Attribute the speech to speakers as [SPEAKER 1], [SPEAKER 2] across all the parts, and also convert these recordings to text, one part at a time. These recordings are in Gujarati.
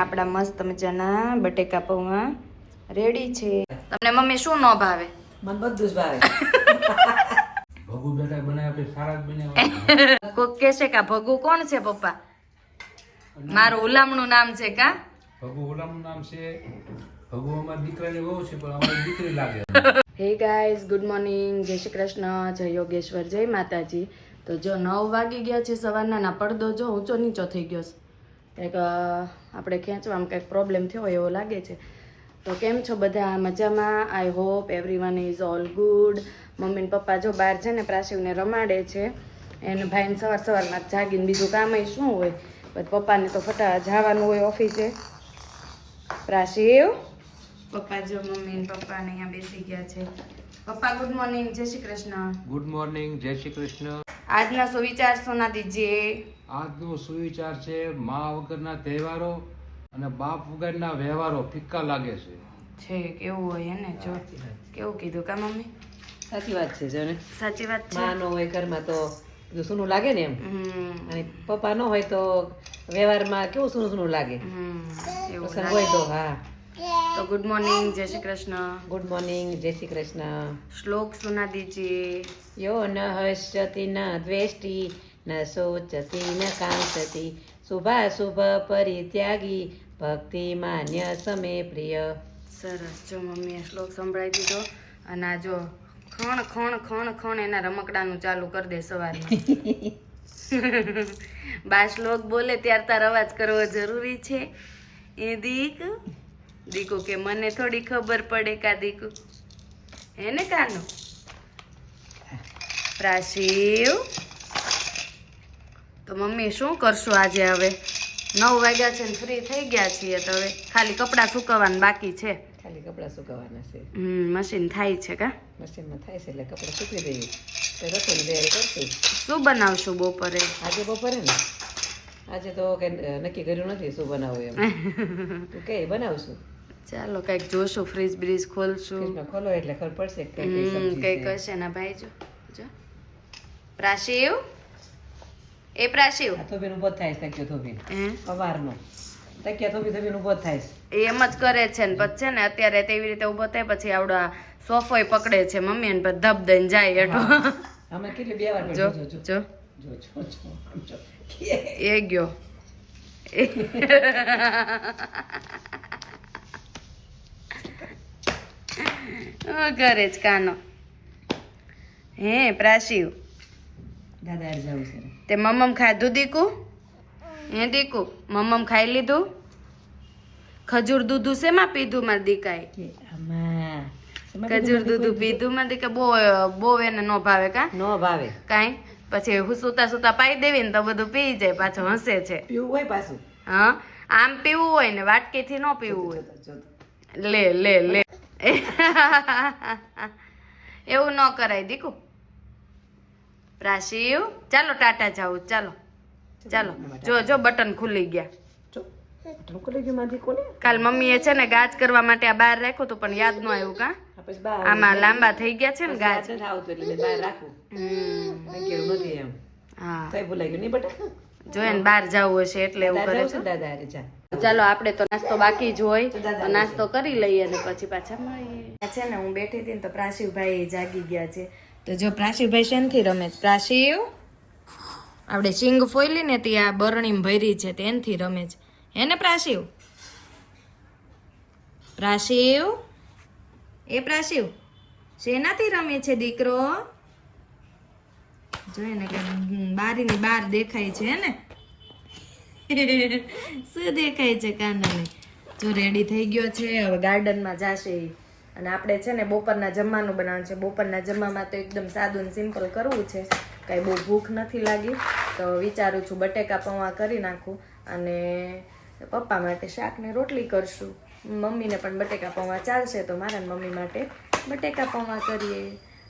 [SPEAKER 1] આપણા મસ્ત મજાના બટેકા પૌવા. રેડી છે. તમને મમ્મી શું ન ભાવે?
[SPEAKER 2] મને બધું જ ભાવે.
[SPEAKER 3] ભગુ બેટા બનાવ્યા પછી સારા જ બનાવે
[SPEAKER 1] કોક કે છે કે ભગુ કોણ છે પપ્પા? મારું ઉલામણું નામ છે કા?
[SPEAKER 3] ભગુ ઉલામણું નામ છે. ભગુ અમારા દીકરાની બહુ છે પણ અમારી દીકરી લાગે.
[SPEAKER 1] હે ગાઈઝ ગુડ મોર્નિંગ જય શ્રી કૃષ્ણ જય યોગેશ્વર જય માતાજી. તો જો નવ વાગી ગયા છે સવારના ના પડદો જો ઊંચો નીચો થઈ ગયો છે. કંઈક આપણે ખેંચવામાં કંઈક પ્રોબ્લેમ થયો હોય એવો લાગે છે. તો કેમ છો બધા? મજામાં? I hope every one is all good mummy ને પપ્પા જો બહાર છે ને પ્રાશિવને રમાડે છે. એને ભાઈને સવાર સવારમાં જાગીને બીજું કામ શું હોય? પછી પપ્પાને તો ફટા જવાનું હોય ઓફિસે. પ્રાશિવ પપ્પા જો મમ્મી ને પપ્પા ને અહીંયા બેસી ગયા છે. પપ્પા ગુડ મોર્નિંગ જય શ્રી કૃષ્ણ.
[SPEAKER 3] ગુડ મોર્નિંગ જય શ્રી કૃષ્ણ.
[SPEAKER 1] આજના સુવિચાર સોના દીજીએ
[SPEAKER 3] આજનો સુવિચાર છે મા વગરના તહેવારો અને બાપ વગરના વ્યવહારો ફિક્કા લાગે છે.
[SPEAKER 1] છે કેવું હોય ને જો. કેવું કીધું કા મમ્મી?
[SPEAKER 2] સાચી વાત છે જો ને.
[SPEAKER 1] સાચી વાત છે.
[SPEAKER 2] માં ન હોય ઘરમાં તો બધું સૂનું લાગે ને એમ.
[SPEAKER 1] હમ.
[SPEAKER 2] અને પપ્પા ન હોય તો વ્યવહારમાં કેવું સૂનું સૂનું લાગે?
[SPEAKER 1] હમ એવું
[SPEAKER 2] હોય તો હા.
[SPEAKER 1] તો ગુડ મોર્નિંગ જય શ્રી કૃષ્ણ.
[SPEAKER 2] ગુડ મોર્નિંગ જય શ્રી કૃષ્ણ.
[SPEAKER 1] શ્લોક સુના દીજીએ.
[SPEAKER 2] યો ન હસ્યતિ ન દ્વેષ્ટિ. ન શોચતી ન કાંસતી શુભાશુભ પરિત્યાગી ભક્તિ માન્ય સમે પ્રિય
[SPEAKER 1] સરસ. જો મમ્મીએ શ્લોક સંભળાવી દીધો અને આ જો ખણ ખણ ખણ ખણ એના રમકડાનું ચાલુ કરી દે સવારમાં. બા શ્લોક બોલે ત્યાર તાર અવાજ કરવો જરૂરી છે. એ દીક દીકુ કે મને થોડી ખબર પડે કા દીકુ? હે ને કાનો? પ્રાશિવ તો મમ્મી શું કરશું આજે હવે? નવ વાગ્યા છે ને ફ્રી થઈ ગયા છીએ તો હવે ખાલી કપડાં સુકવવાના બાકી છે.
[SPEAKER 2] ખાલી કપડાં સુકવવાના છે.
[SPEAKER 1] હમ મશીન થાય છે કા?
[SPEAKER 2] મશીનમાં થાય છે એટલે કપડાં સૂકવી દઈએ. તો રસોઈની તૈયારી કરશું.
[SPEAKER 1] શું બનાવશું બપોરે?
[SPEAKER 2] આજે બપોરે ને? આજે તો કઈ નક્કી કર્યું નથી શું બનાવવું એમ. તું કે બનાવશું?
[SPEAKER 1] ચાલો કંઈક જોશું ફ્રીજ બ્રીજ ખોલશું.
[SPEAKER 2] ખોલો એટલે ખબર પડશે કઈ કઈ
[SPEAKER 1] હશે ના ભાઈ જો જો. પ્રાશિવ? એ પ્રાશિવ.
[SPEAKER 2] થોભીન ઊભો થાય છે તક્યો થોભીન. સવારનો. તક્યા થોભી થોભીન ઊભો થાય છે.
[SPEAKER 1] એમ જ કરે છે ને પછી છે ને અત્યારે તેવી રીતે ઊભો થાય પછી આવડો આ સોફોય પકડે છે મમ્મી ને પછી ધબ દઈને જાય એટલો
[SPEAKER 2] અમે કેટલી બે વાર
[SPEAKER 1] જો
[SPEAKER 2] જો જો.
[SPEAKER 1] એ ગયો. ઘરે જ કાનો. હે પ્રાશિવ.
[SPEAKER 2] દાદા જવું છે.
[SPEAKER 1] તે મમ્મ ખાધું દીકુ હે દીકુ મમ્મ ખાઈ લીધું? ખજૂર દૂધું શેમાં પીધું માર દીકાએ? ખજૂર દૂધું પીધું? માર દીકા બહુ બહુ એને નો ભાવે કા?
[SPEAKER 2] નો ભાવે.
[SPEAKER 1] કાંઈ? પછી હું સુતા સુતા પાઈ દેવી ને તો બધું પી જાય પાછો હસે છે.
[SPEAKER 2] પીવું હોય પાછું?
[SPEAKER 1] હા? આમ પીવું હોય ને વાટકીથી ન પીવું હોય. લે લે લે. એવું ન કરાય દીકુ. પ્રાશિવ ચાલો ટાટા જાવું ચાલો. ચાલો. જો જો બટન ખુલી ગયા. કાલ મમ્મીએ છે ને ગાજ કરવા માટે આ બહાર રાખ્યું હતું પણ યાદ ન આવ્યું કા? આમાં લાંબા થઈ ગયા છે ને ગાજ જોઈએ ને બહાર જવું હશે એટલે એવું કરે છે. ચાલો આપણે તો નાસ્તો બાકી જ હોય. તો નાસ્તો કરી લઈએ ને પછી પાછા મળીએ. છે ને હું બેઠી હતી ને તો પ્રાશિવભાઈ જાગી ગયા છે. તો જો પ્રાશિવભાઈ શેનથી રમે છે? પ્રાશિવ? આપણે સિંગ ફોઈલી ને ત્યાં બરણીમાં ભરી છે, તેનથી રમે છે. હે ને પ્રાશિવ? પ્રાશિવ? એ પ્રાશિવ, શેનાથી રમે છે દીકરો? જોઈએ ને કે બારીની બહાર દેખાય છે ને? શું દેખાય છે કાનાને? જો રેડી થઈ ગયો છે, હવે ગાર્ડનમાં જાશે. અને આપણે છે ને બપોરના જમવાનું બનાવવાનું છે. બપોરના જમવામાં તો એકદમ સાદું ને સિમ્પલ કરવું છે. કાંઈ બહુ ભૂખ નથી લાગી. તો વિચારું છું બટેકા પૌવા કરી નાખું અને પપ્પા માટે શાકને રોટલી કરશું. મમ્મીને પણ બટેકા પૌવા ચાલશે તો મારા મમ્મી માટે બટેકા પૌવા કરીએ.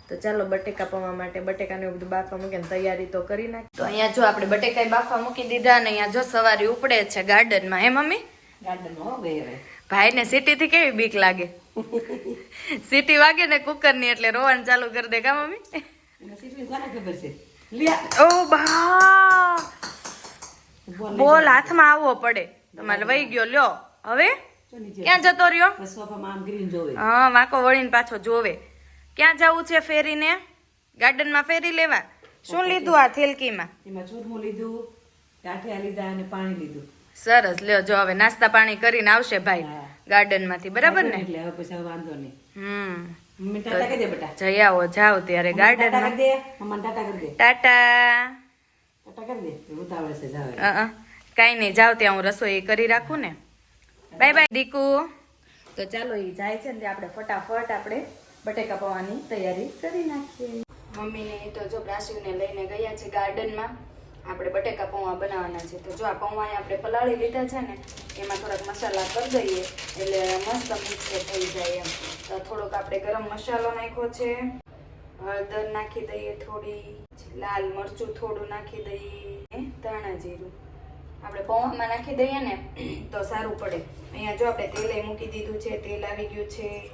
[SPEAKER 1] તો ચાલો બટેકા પૌવા માટે બટેકાને એવું બધું બાફવા મૂકીને તૈયારી તો કરી નાખી તો અહીંયા જો આપણે બટેકા બાફવા મૂકી દીધા અને અહીંયા જો સવારે ઉપડે છે ગાર્ડનમાં. હે મમ્મી?
[SPEAKER 2] ગાર્ડનમાં
[SPEAKER 1] ભાઈને સિટીથી કેવી બીક લાગે? સિટી વાગે ને કુકરની એટલે રોવાનું ચાલુ કરી દે કા મમ્મી? ઓ બા!
[SPEAKER 2] બોલ
[SPEAKER 1] હાથમાં આવવો પડે. તમારે વહી ગયો લ્યો. હવે? ક્યાં જતો રહ્યો? હા વાંકો વળીને પાછો જોવે. ક્યાં જવું છે ફેરીને? ગાર્ડનમાં ફેરી લેવા? શું લીધું આ થેલકીમાં?
[SPEAKER 2] એમાં ચૂરમું લીધું ટાઠિયા લીધા અને પાણી લીધું.
[SPEAKER 1] સરસ લ્યો જો હવે નાસ્તા પાણી કરીને આવશે ભાઈ. ગાર્ડનમાંથી બરાબર ને?
[SPEAKER 2] એટલે હવે પછી વાંધો નહીં.
[SPEAKER 1] હમ.
[SPEAKER 2] મમ્મી ટાટા કરી દે બેટા.
[SPEAKER 1] જઈ આવો જાઓ ત્યારે ગાર્ડન
[SPEAKER 2] ટાટા જાવે.
[SPEAKER 1] કાંઈ નહીં જાઓ ત્યાં હું રસોઈ કરી રાખું ને. બાય બાય દીકુ. તો ચાલો એ જાય છે ને આપણે ફટાફટ આપણે બટેકા પવાની તૈયારી કરી નાખીએ. મમ્મીને તો જો બ્રાસીવને લઈને ગયા છે ગાર્ડનમાં. આપણે બટેકા પૌવા બનાવવાના છે. તો જો આ પૌવા આપણે પલાળી લીધા છે ને, એમાં થોડાક મસાલા કરી દઈએ, એટલે મસ્ત મિક્સ થઈ જાય એમ. તો થોડોક આપણે ગરમ મસાલો નાખ્યો છે. હળદર નાખી દઈએ થોડી, લાલ મરચું થોડું નાખી દઈએ ધાણા જીરું. આપણે પૌવામાં નાખી દઈએ ને, તો સારું પડે. અહીંયા જો આપણે તેલે મૂકી દીધું છે, તેલ આવી ગયું છે.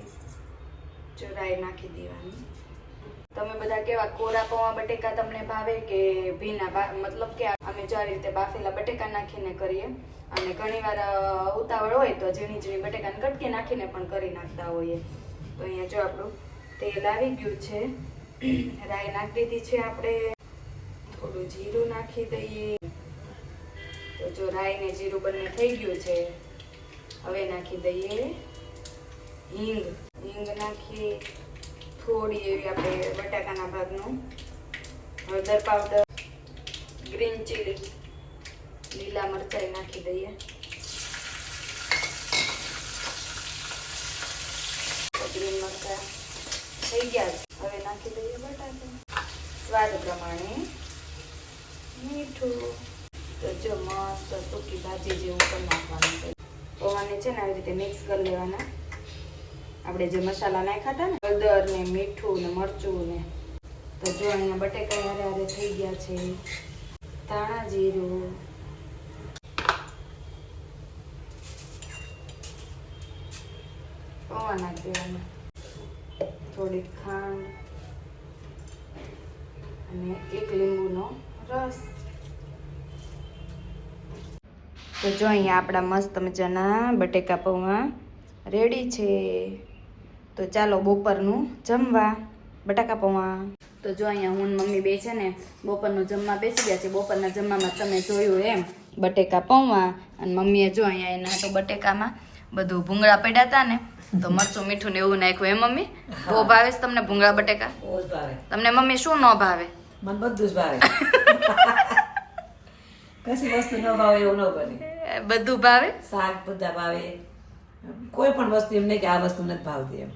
[SPEAKER 1] જો રાઈ નાખી દેવાની. તમે બધા કેવા કોરા પૌવા બટેકા તમને ભાવે કે ભીના મતલબ કે અમે જો આ રીતે બાફેલા બટેકા નાખીને કરીએ. અને ઘણીવાર ઉતાવળ હોય તો ઝીણી ઝીણી બટેકાને કટકી નાખીને પણ કરી નાખતા હોઈએ. તો અહીંયા જો આપણું તેલ આવી ગયું છે. રાઈ નાખી દીધી છે આપણે. થોડું જીરું નાખી દઈએ. તો જો રાઈ ને જીરું બંને થઈ ગયું છે, હવે નાખી દઈએ. હિંગ હિંગ નાખી થોડી એવી આપણે બટાકાના ભાગનું. હળદર પાવડર ગ્રીન ચીલી લીલા મરચાઈ નાખી દઈએ. ગ્રીન મરચા થઈ ગયા હવે નાખી દઈએ બટાકા. સ્વાદ પ્રમાણે મીઠું. તો જો મસ્ત સૂકી ભાજી જેવું કરી નાખવાનું છે. છે ને આવી રીતે મિક્સ કરી લેવાના. આપણે જે મસાલા નાખ્યા હતા ને, હળદર ને, મીઠું ને, મરચું ને, તો જો અહીંયા બટેકા હારે હારે થઈ ગયા છે, ધાણા જીરું. પૌવા નાખી દેવાના થોડીક ખાંડ અને એક લીંબુનો રસ. તો જો અહીંયા આપણા મસ્ત મજાના બટેકા પૌવા રેડી છે. તો ચાલો બપોરનું જમવા. બટાકા પૌવા. તો જો અહીંયા હું મમ્મી બે છે ને બપોરનું જમવા બેસી ગયા છે. બપોરના જમવામાં તમે જોયું એમ. બટેકા પૌવા અને મમ્મીએ જો અહીંયા એના તો બટેકામાં બધું ભૂંગળા પડ્યા હતા ને તો મરચું મીઠું ને એવું નાખ્યું એમ મમ્મી. બહુ ભાવે છે તમને ભૂંગળા બટેકા?
[SPEAKER 2] ભાવે.
[SPEAKER 1] તમને મમ્મી શું ન ભાવે?
[SPEAKER 2] મને બધું જ ભાવે. કશી વસ્તુ ન ભાવે એવું ન બને.
[SPEAKER 1] બધું ભાવે?
[SPEAKER 2] શાક બધા ભાવે. કોઈ પણ વસ્તુ એમ નહીં કે આ વસ્તુ નથી ભાવતી એમ.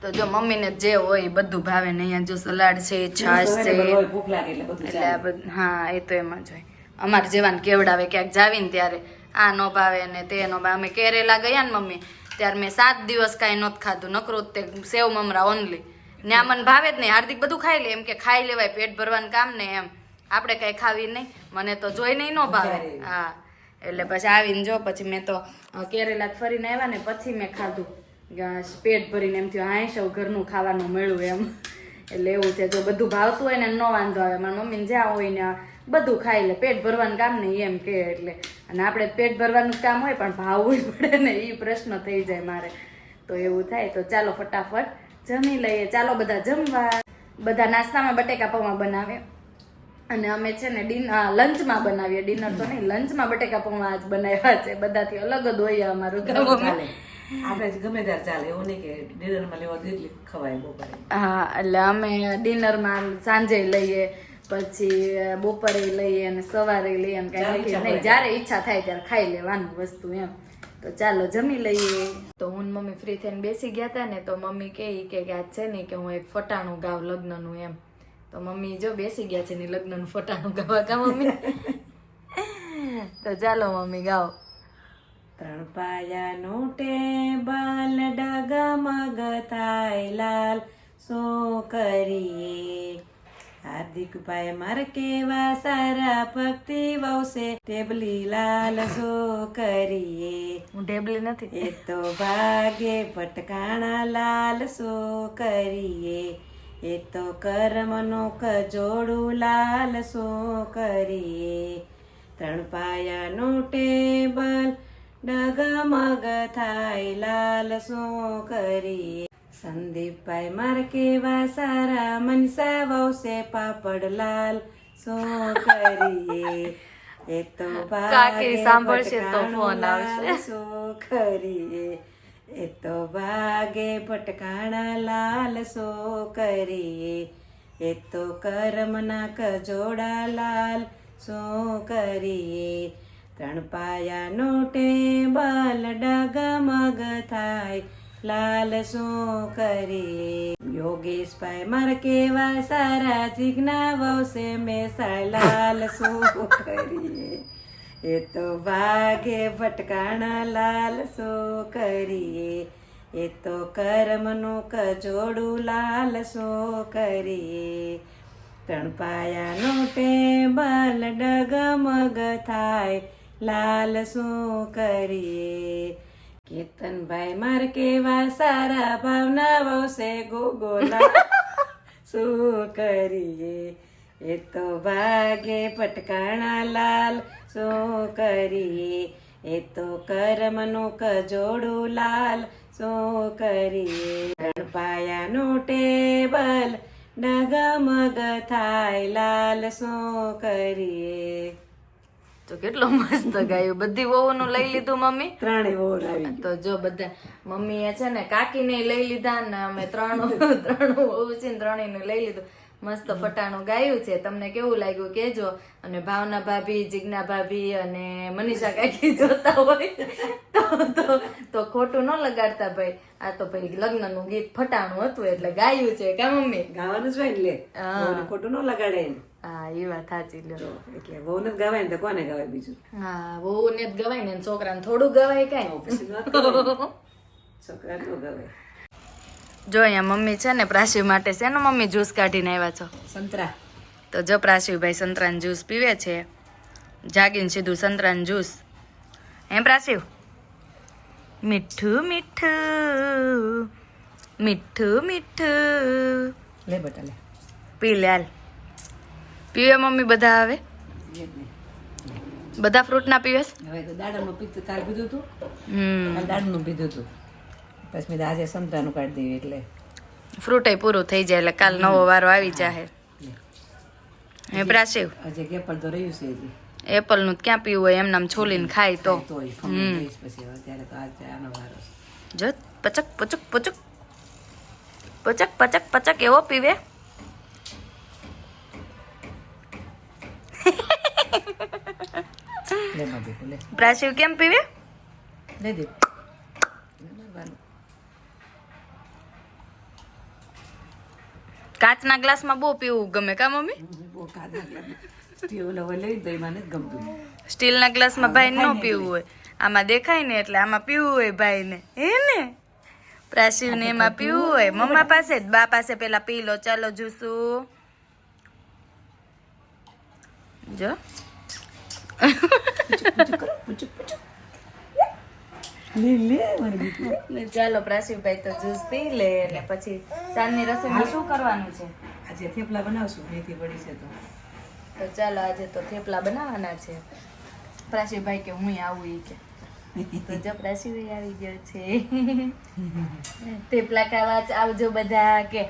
[SPEAKER 1] તો જો મમ્મીને જે હોય એ બધું ભાવે ને અહીંયા જો સલાડ છે છાશ છે.
[SPEAKER 2] ભૂખ લાગે એટલે
[SPEAKER 1] હા એ તો એમ જ હોય. અમારે જેવાને કેવડાવે ક્યાંક જાવીને ત્યારે આ નો ભાવે ને તે ન ભાવે. અમે કેરેલા ગયા ને મમ્મી ત્યારે મેં સાત દિવસ કાંઈ નહોતું ખાધું નકરો તે સેવ મમરા ઓનલી ને આ મને ભાવે જ નહીં હાર્દિક બધું ખાઈ લે એમ કે ખાઈ લેવાય પેટ ભરવાનું કામ ને એમ. આપણે કાંઈ ખાવી નહીં મને તો જોઈને નહીં ન ભાવે. હા એટલે પછી આવીને જો પછી મેં તો કેરેલા ફરીને આવ્યા ને પછી મેં ખાધું. પેટ ભરીને એમ થયું હા સૌ ઘરનું ખાવાનું મળ્યું એમ. એટલે એવું છે જો બધું ભાવતું હોય ને ન વાંધો આવે. મારા મમ્મીને જ્યાં હોય ને બધું ખાઈ લે પેટ ભરવાનું કામ નહીં એમ કે એટલે. અને આપણે પેટ ભરવાનું કામ હોય પણ ભાવવું પડે ને એ પ્રશ્ન થઈ જાય મારે. તો એવું થાય તો ચાલો ફટાફટ જમી લઈએ. ચાલો બધા જમવા. બધા નાસ્તામાં બટેકા પૌવા બનાવે અને અમે છે ને ડિન લંચમાં બનાવીએ. ડિનર તો નહીં લંચમાં બટેકા પૌવા આજ બનાવ્યા છે. બધાથી અલગ જ હોય અમારું
[SPEAKER 2] ચાલે આપણે ગમે ત્યારે ચાલે એવું નહીં કે ડિનરમાં લેવા દે ખવાય બપોરે.
[SPEAKER 1] હા એટલે અમે ડિનરમાં સાંજે લઈએ પછી બપોરે લઈએ અને સવારે લઈએ અને કાંઈ નક્કી
[SPEAKER 2] ઈચ્છા
[SPEAKER 1] નહીં જ્યારે ઈચ્છા થાય ત્યારે ખાઈ લેવાનું વસ્તુ એમ. તો ચાલો જમી લઈએ. તો હું મમ્મી ફ્રી થઈને બેસી ગયા હતા ને તો મમ્મી કહે કે આજ છે ને કે હું એક ફટાણું ગાવ લગ્નનું એમ. તો મમ્મી જો બેસી ગયા છે ને લગ્નનું ફટાણું ગાવા કા મમ્મી? તો ચાલો મમ્મી ગાઓ.
[SPEAKER 2] ત્રણ પાયાનું ટેબલ ડગમગ થાય લાલ. શું કરીએ? હાર્દિક ભાઈ મારે કેવા સારા ભક્તિ વવશે. ટેબલી લાલ શું કરીએ?
[SPEAKER 1] હું ટેબલી નથી.
[SPEAKER 2] એ તો ભાગે ભટકાણા લાલ શું કરીએ? એ તો કર્મનું કજોડું લાલ શું કરીએ? ત્રણ પાયાનું ટેબલ ડગમગ થાય લાલ શું કરી સંદીપભાઈ માર કેવા સારા મનસા વવસે પાપડ લાલ શું કરીએ એ તો
[SPEAKER 1] કાકી સાંભળશે તો ફોન આવશે.
[SPEAKER 2] શું કરીએ એ તો ભાગે ભટકાણા લાલ શું કરીએ એ તો કર્મના કજોડા લાલ શું કરીએ ત્રણ ટેબલ ડગમગ થાય. લાલ શું કરીએ? યોગેશભાઈ માર કેવા સારા જીજ્ઞા વવસે મેસાય લાલ શું કરીએ? એ તો ભાગે ભટકાણા લાલ શું કરીએ? એ તો કર્મનું કજોડું લાલ શું કરીએ? ત્રણ પાયાનું ટેબલ ડગમગ થાય. લાલ શું કરીએ? કેતનભાઈ માર કેવા સારા ભાવના વસે ગોગોલા. શું કરીએ? એ તો ભાગે પટકાણા લાલ. શું કરીએ? એ તો કર્મનું કજોડું લાલ. શું કરીએ? પાયાનું ટેબલ ડગમગ થાય લાલ. શું કરીએ?
[SPEAKER 1] તો કેટલો મસ્ત ગાયું. બધી વહુનું લઈ લીધું મમ્મી?
[SPEAKER 2] ત્રણે વહુ આવી
[SPEAKER 1] તો જો બધા મમ્મીએ છે ને કાકીને લઈ લીધા ને અમે ત્રણ ત્રણ વહુ છે ને ત્રણેયને લઈ લીધું. મસ્ત ફટાણું ગાયું છે. તમને કેવું લાગ્યું કેજો અને ભાવના ભાભી જિજ્ઞા ભાભી અને મનીષા કાકી જોતા હોય તો તો તો ખોટું ન લગાડતા ભાઈ. આ તો ભાઈ લગ્નનું ગીત ફટાણું હતું એટલે ગાયું છે. કા મમ્મી?
[SPEAKER 2] ગાવાનું જ હોય ને લે. ખોટું ન લગાડે
[SPEAKER 1] હા એ વાત સાચી લો
[SPEAKER 2] એટલે બહુ ને ગવાય ને તો કોને ગવાય બીજું?
[SPEAKER 1] હા વહુને જ ગવાય ને છોકરાને થોડું ગવાય કાંઈ.
[SPEAKER 2] ન. છોકરા તો ગવાય.
[SPEAKER 1] જો અહીંયા મમ્મી છે ને પ્રાસી માટે છે. ને મમ્મી જ્યુસ કાઢીને આવ્યા છો.
[SPEAKER 2] સંતરા.
[SPEAKER 1] તો જો પ્રાશિવભાઈ સંતરાનું જ્યુસ પીવે છે. જાગીને સીધું સંતરાનું જ્યુસ હે પ્રાસીવ મીઠું મીઠું. મીઠું મીઠું.
[SPEAKER 2] લે બેટા લે.
[SPEAKER 1] પી લે હાલ. પીવે મમ્મી બધા
[SPEAKER 2] ને.
[SPEAKER 1] બધા ફ્રૂટ ના પીવે?
[SPEAKER 2] હવે દાડમનું પીધું કાલ પીધું હતું
[SPEAKER 1] હમ.
[SPEAKER 2] દાડમનું પીધું હતું પછી મેં આજે સંતરાનું કાઢી દેવી એટલે.
[SPEAKER 1] ફ્રૂટ પૂરું થઈ જાય એટલે કાલ નવો વારો આવી જાય હે. પ્રાશિવ?
[SPEAKER 2] આજે કેપર તો રહ્યું છે હજી.
[SPEAKER 1] એપલનું ક્યાં પીવું હોય એમનામ છોલીને ખાય તો. જો પચક પચક પચક. પચક પચક પચક એવો પીવે. પ્રાચીવ કેમ પીવે?
[SPEAKER 2] લે દીકુ
[SPEAKER 1] કાચના ગ્લાસમાં બહુ પીવું ગમે કા મમ્મી?
[SPEAKER 2] બહુ
[SPEAKER 1] સ્ટીલના ગ્લાસમાં ભાઈ ન પીવું હોય. આમાં દેખાય ને એટલે આમાં પીવું હોય ભાઈને. હે ને? પ્રાચીવ ને એમાં પીવું હોય. મમ્મા પાસે જ બા પાસે પેલા પી લો ચાલો જુસુ જો. ચાલો પ્રાચીવભાઈ તો જ્યુસ પી લે અને પછી સાંજની રસોઈમાં શું કરવાનું છે?
[SPEAKER 2] આજે થેપલા બનાવશું મેથી પડી છે તો.
[SPEAKER 1] તો ચાલો આજે તો થેપલા બનાવવાના છે. પ્રાસીભાઈ કે હું આવું એ કે. તો જો પ્રાસીભાઈ આવી ગયો છે. થેપલા ખાવા આવજો બધા કે.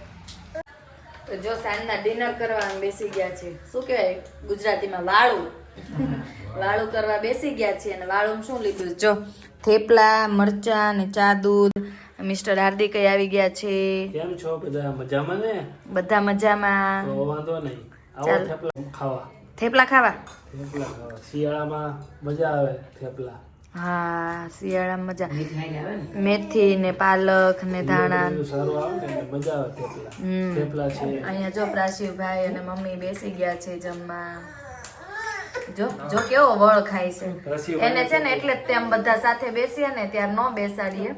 [SPEAKER 1] તો જો સાંજના ડિનર કરવા બેસી ગયા છે. શું કહેવાય? ગુજરાતીમાં વાળું. વાળું કરવા બેસી ગયા છે અને વાળું શું લીધું? જો થેપલા મરચા ને ચા દૂધ. મિસ્ટર હાર્દિક આવી ગયા છે.
[SPEAKER 4] કેમ છો બધા? મજામાં ને?
[SPEAKER 1] બધા મજામાં.
[SPEAKER 4] વાંધો નહીં. આવો થેપલા ખાવા.
[SPEAKER 1] થેપલા ખાવા?
[SPEAKER 4] થેપલા ખાવા. શિયાળામાં મજા આવે થેપલા.
[SPEAKER 1] હા શિયાળામાં મજા.
[SPEAKER 2] મેથી ને?
[SPEAKER 1] પાલક ને ધાણા.
[SPEAKER 4] બધું સારું આવે ને એટલે મજા આવે થેપલા.
[SPEAKER 1] હમ. અહીંયા જો પ્રાશિવભાઈ અને મમ્મી બેસી ગયા છે જમવા. જો જો કેવો વળ ખાય છે. એને છે ને એટલે જ તેમ બધા સાથે બેસીએ ને ત્યારે ન બેસાડીએ.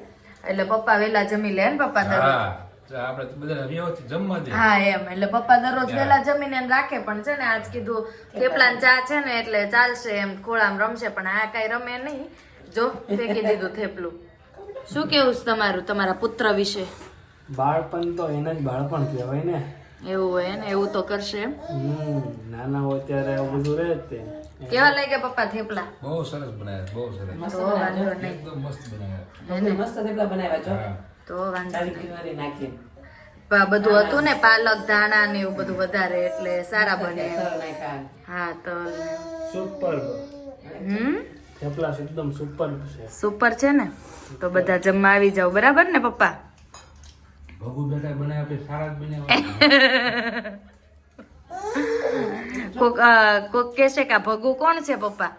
[SPEAKER 1] એટલે પપ્પા વેલા જમી લે ને પપ્પા દરરોજ.
[SPEAKER 3] હા તો આપણે બધા વ્યવસ્થિત જમવા દે.
[SPEAKER 1] હા એમ. એટલે પપ્પા દરરોજ વેલા જમીને એમ રાખે પણ છે ને આજ કીધું થેપલા ને ચા છે ને એટલે ચાલશે એમ ખોળામાં રમશે પણ આ કઈ રમે નહીં. જો ફેંકી દીધું થેપલું. શું કેવું છે તમારું તમારા પુત્ર વિશે?
[SPEAKER 4] બાળપણ તો એને જ બાળપણ કહેવાય ને.
[SPEAKER 1] એવું હોય ને એવું તો કરશે.
[SPEAKER 4] નાના હોય ત્યારે આવું બધું રહે તે.
[SPEAKER 1] કેવા લાગ્યા પપ્પા થેપલા?
[SPEAKER 3] બહુ સરસ બનાવ્યા બહુ સરસ.
[SPEAKER 2] મસ્ત
[SPEAKER 1] તો વાંધો નહીં.
[SPEAKER 3] એકદમ મસ્ત બનાવ્યા.
[SPEAKER 2] મસ્ત થેપલા બનાવ્યા છો
[SPEAKER 1] તો વાંધો નહીં.
[SPEAKER 2] કિનારી નાખી.
[SPEAKER 1] બધું હતું ને પાલક ધાણા ને એવું બધું વધારે એટલે સારા બને હા તો
[SPEAKER 4] સુપર
[SPEAKER 1] હમ?
[SPEAKER 4] થેપલા એકદમ સુપર છે.
[SPEAKER 1] સુપર છે ને? તો બધા જમવા આવી જાવ બરાબર ને પપ્પા?
[SPEAKER 3] ભગુ બેટા બનાવ્યા પછી સારા જ બનાવ્યા
[SPEAKER 1] કોક કોક કે છે કે ભગુ કોણ છે પપ્પા?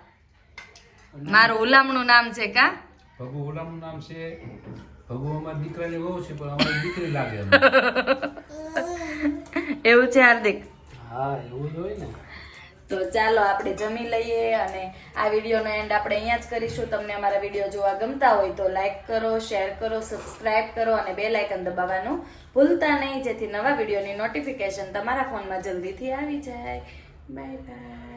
[SPEAKER 1] મારું ઉલામણું નામ છે કા?
[SPEAKER 3] ભગુ ઉલામણું નામ છે. ભગુ અમારા દીકરાની વહુ છે પણ અમારી દીકરી લાગે
[SPEAKER 1] એવું છે હાર્દિક?
[SPEAKER 4] હા એવું જ હોય ને.
[SPEAKER 1] તો ચાલો આપણે જમી લઈએ અને આ વિડીયોનો એન્ડ આપણે અહીંયા જ કરીશું. તમને અમારા વીડિયો જોવા ગમતા હોય તો લાઇક કરો શેર કરો સબસ્ક્રાઇબ કરો અને બે લાઇકન દબાવવાનું ભૂલતા નહીં, જેથી નવા વિડીયોની નોટિફિકેશન તમારા ફોનમાં જલ્દીથી આવી જાય. Bye bye